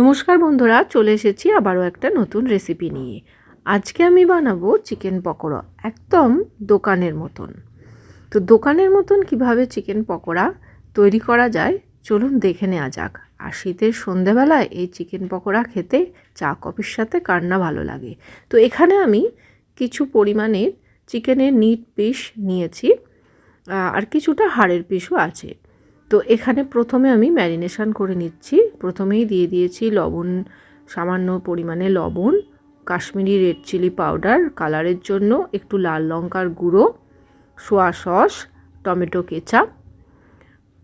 নমস্কার বন্ধুরা, চলে এসেছি আবারও একটা নতুন রেসিপি নিয়ে। আজকে আমি বানাবো চিকেন পকোড়া, একদম দোকানের মতন। তো দোকানের মতন কীভাবে চিকেন পকোড়া তৈরি করা যায়, চলুন দেখে নেওয়া যাক। আর শীতের সন্ধেবেলায় এই চিকেন পকোড়া খেতে চা, কফির সাথে কার না ভালো লাগে। তো এখানে আমি কিছু পরিমাণের চিকেনের নিট পিস নিয়েছি আর কিছুটা হাড়ের পিসও আছে। তো এখানে প্রথমে আমি ম্যারিনেশন করে নিচ্ছি। প্রথমেই দিয়ে দিয়েছি লবণ, সামান্য পরিমাণে লবণ, কাশ্মীরি রেড চিলি পাউডার কালারের জন্য, একটু লাল লঙ্কার গুঁড়ো, সোয়া সস, টমেটো কেচাপ।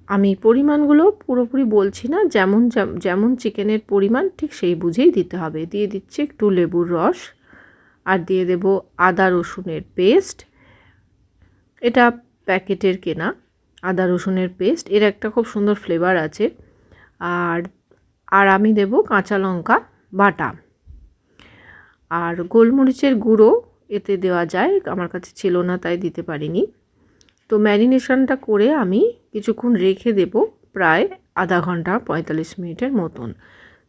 আমি পরিমাণগুলো পুরোপুরি বলছি না, যেমন যেমন চিকেনের পরিমাণ ঠিক সেই বুঝেই দিতে হবে। দিয়ে দিচ্ছি একটু লেবুর রস আর দিয়ে দেব আদা রসুনের পেস্ট। এটা প্যাকেটের কেনা। আদা রসুনের পেস্ট এর একটা খুব সুন্দর ফ্লেভার আছে। আর আর আমি দেব কাঁচা লঙ্কা বাটা। আর গোলমরিচের গুঁড়ো এতে দেওয়া যায়, আমার কাছে ছিল না, তাই দিতে পারিনি। তো ম্যারিনেশনটা করে আমি কিছুক্ষণ রেখে দেব প্রায় আধা ঘণ্টা, পঁয়তাল্লিশ মিনিটের মতন।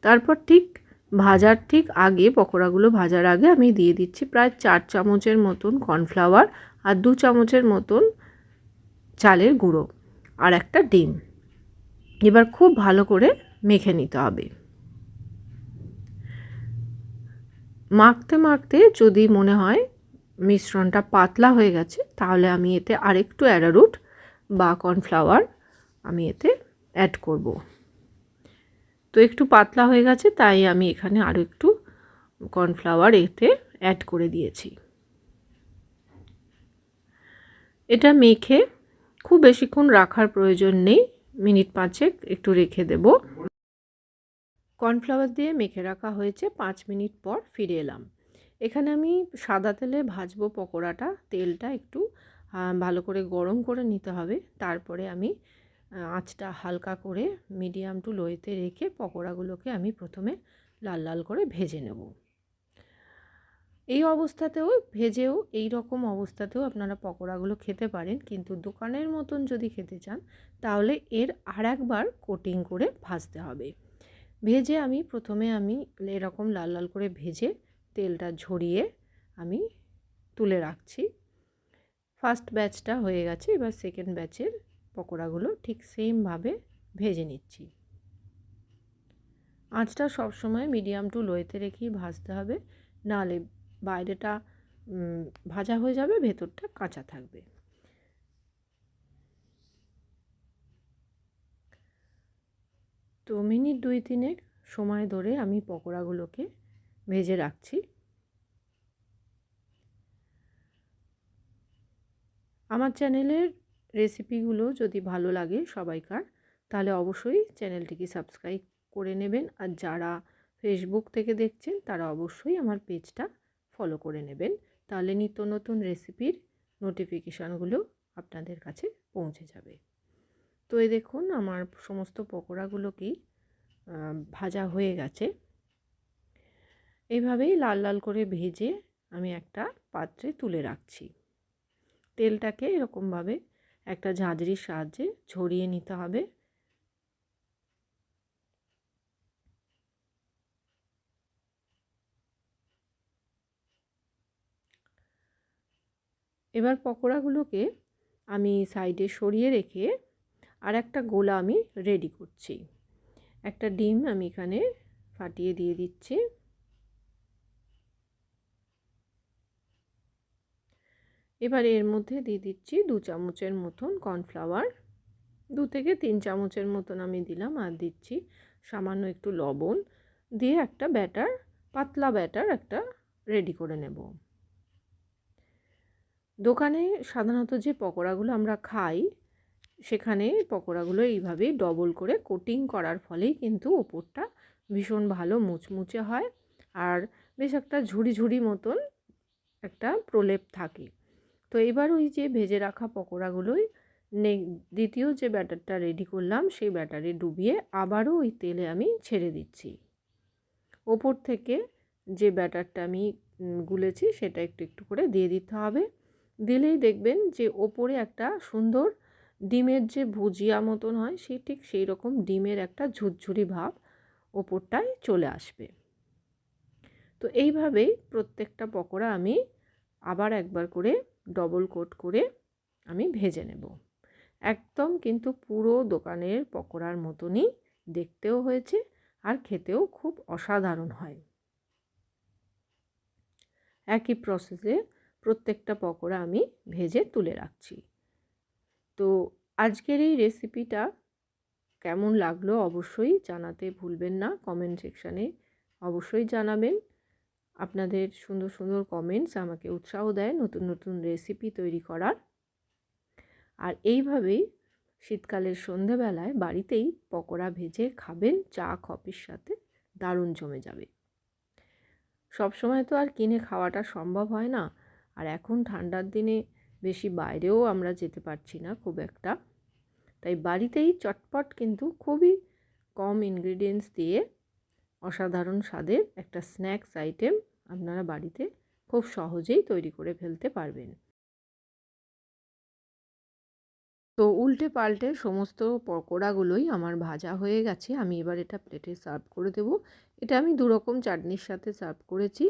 তারপর ঠিক ভাজার ঠিক আগে, পকোড়াগুলো ভাজার আগে আমি দিয়ে দিচ্ছি প্রায় চার চামচের মতন কর্নফ্লাওয়ার আর দু চামচের মতন চালের গুঁড়ো আর একটা ডিম। এবার খুব ভালো করে মেখে নিতে হবে। মাখতে মাখতে যদি মনে হয় মিশ্রণটা পাতলা হয়ে গেছে, তাহলে আমি এতে আরেকটু অ্যারারুট বা কর্নফ্লাওয়ার আমি এতে অ্যাড করব। তো একটু পাতলা হয়ে গেছে, তাই আমি এখানে আরও একটু কর্নফ্লাওয়ার এতে অ্যাড করে দিয়েছি। এটা মেখে খুব বেশিক্ষণ রাখার প্রয়োজন নেই। মিনিট পাঁচেক একটু রেখে দেব। কর্নফ্লাওয়ার দিয়ে মেখে রাখা হয়েছে পাঁচ মিনিট পর ফিরে এলাম। এখানে আমি সাদা তেলে ভাজবো পকোড়াটা। তেলটা একটু ভালো করে গরম করে নিতে হবে। তারপরে আমি আঁচটা হালকা করে মিডিয়াম টু লোয়েতে রেখে পকোড়াগুলোকে আমি প্রথমে লাল লাল করে ভেজে নেব। এই অবস্থাতেও ভেজেও এই রকম অবস্থাতেও আপনারা পকোড়াগুলো খেতে পারেন। কিন্তু দোকানের মতন যদি খেতে চান, তাহলে এর আর একবার কোটিং করে ভাজতে হবে। ভেজে আমি প্রথমে আমি এরকম লাল লাল করে ভেজে তেলটা ঝরিয়ে আমি তুলে রাখছি। ফার্স্ট ব্যাচটা হয়ে গেছে, এবার সেকেন্ড ব্যাচের পকোড়াগুলো ঠিক সেমভাবে ভেজে নিচ্ছি। আঁচটা সবসময় মিডিয়াম টু লোয়েতে রেখেই ভাজতে হবে। নাহলে বাইরেটা ভাজা হয়ে যাবে, ভেতরটা কাঁচা থাকবে। তো মিনিট দুই তিনেক সময় ধরে আমি পকোড়াগুলোকে ভেজে রাখছি। আমার চ্যানেলের রেসিপিগুলো যদি ভালো লাগে সবাইকার, তাহলে অবশ্যই চ্যানেলটিকে সাবস্ক্রাইব করে নেবেন। আর যারা ফেসবুক থেকে দেখছেন, তারা অবশ্যই আমার পেজটা ফলো করে নেবেন। তাহলে নিত্য নতুন রেসিপির নোটিফিকেশানগুলো আপনাদের কাছে পৌঁছে যাবে। তো এই দেখুন, আমার সমস্ত পকোড়াগুলোকেই ভাজা হয়ে গেছে। এইভাবেই লাল লাল করে ভেজে আমি একটা পাত্রে তুলে রাখছি। তেলটাকে এরকমভাবে একটা ঝাঁঝরির সাহায্যে ছড়িয়ে নিতে হবে। এবার পকোড়াগুলোকে আমি সাইডে সরিয়ে রেখে আর একটা গোলা আমি রেডি করছি। একটা ডিম আমি এখানে ফাটিয়ে দিয়ে দিচ্ছি। এবার এর মধ্যে দিয়ে দিচ্ছি দু চামচের মতন কর্নফ্লাওয়ার। দু থেকে তিন চামচের মতন আমি দিলাম আর দিচ্ছি সামান্য একটু লবণ। দিয়ে একটা ব্যাটার, পাতলা ব্যাটার একটা রেডি করে নেব। দোকানে সাধারণত যে পকোড়াগুলো আমরা খাই, সেখানে পকোড়াগুলো এইভাবেই ডবল করে কোটিং করার ফলেই কিন্তু ওপরটা ভীষণ ভালো মুচমুচে হয় আর বেশ একটা ঝুড়ি ঝুড়ি মতন একটা প্রলেপ থাকে। তো এবার ওই যে ভেজে রাখা পকোড়াগুলোই নে, দ্বিতীয় যে ব্যাটারটা রেডি করলাম, সেই ব্যাটারে ডুবিয়ে আবারও ওই তেলে আমি ছেড়ে দিচ্ছি। ওপর থেকে যে ব্যাটারটা আমি গুলেছি, সেটা একটু একটু করে দিয়ে দিতে হবে। দিলেই দেখবেন যে ওপরে একটা সুন্দর ডিমের যে ভুজিয়া মতন হয় সেই ঠিক সেই রকম ডিমের একটা ঝুরঝুরি ভাব ওপরটায় চলে আসবে। তো এইভাবেই প্রত্যেকটা পকোড়া আমি আবার একবার করে ডবল কোট করে আমি ভেজে নেব। একদম কিন্তু পুরো দোকানের পকোড়ার মতনই দেখতেও হয়েছে আর খেতেও খুব অসাধারণ হয়। একই প্রসেসে প্রত্যেকটা পকোড়া আমি ভেজে তুলে রাখছি। তো আজকের এই রেসিপিটা কেমন লাগল অবশ্যই জানাতে ভুলবেন না। কমেন্ট সেকশানে অবশ্যই জানাবেন। আপনাদের সুন্দর সুন্দর কমেন্টস আমাকে উৎসাহ দেয় নতুন নতুন রেসিপি তৈরি করার। আর এইভাবেই শীতকালের সন্ধেবেলায় বাড়িতেই পকোড়া ভেজে খাবেন, চা কফির সাথে দারুণ জমে যাবে। সব সময় তো আর কিনে খাওয়াটা সম্ভব হয় না। আর এখন ঠান্ডার দিনে বেশি বাইরেও আমরা যেতে পারছি না খুব একটা। তাই বাড়িতেই চটপট কিন্তু খুবই কম ইনগ্রিডিয়েন্টস দিয়ে অসাধারণ স্বাদের একটা স্ন্যাক্স আইটেম আপনারা বাড়িতে খুব সহজেই তৈরি করে ফেলতে পারবেন। তো উল্টে পাল্টে সমস্ত পকোড়াগুলোই আমার ভাজা হয়ে গেছে। আমি এবার এটা প্লেটে সার্ভ করে দেব। এটা আমি দুরকম চাটনির সাথে সার্ভ করেছি।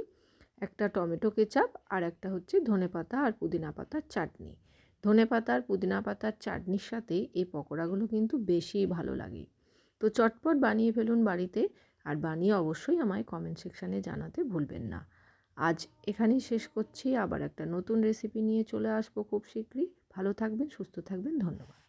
একটা টমেটো কেচাপ আর একটা হচ্ছে ধনে পাতা আর পুদিনা পাতার চাটনি। ধনে পাতা আর পুদিনা পাতার চাটনির সাথে এই পকোড়াগুলো কিন্তু বেশি ভালো লাগে। তো চটপট বানিয়ে ফেলুন বাড়িতে আর বানিয়ে অবশ্যই আমায় কমেন্ট সেকশানে জানাতে ভুলবেন না। আজ এখানেই শেষ করছি। আবার একটা নতুন রেসিপি নিয়ে চলে আসব খুব শীঘ্রই। ভালো থাকবেন, সুস্থ থাকবেন। ধন্যবাদ।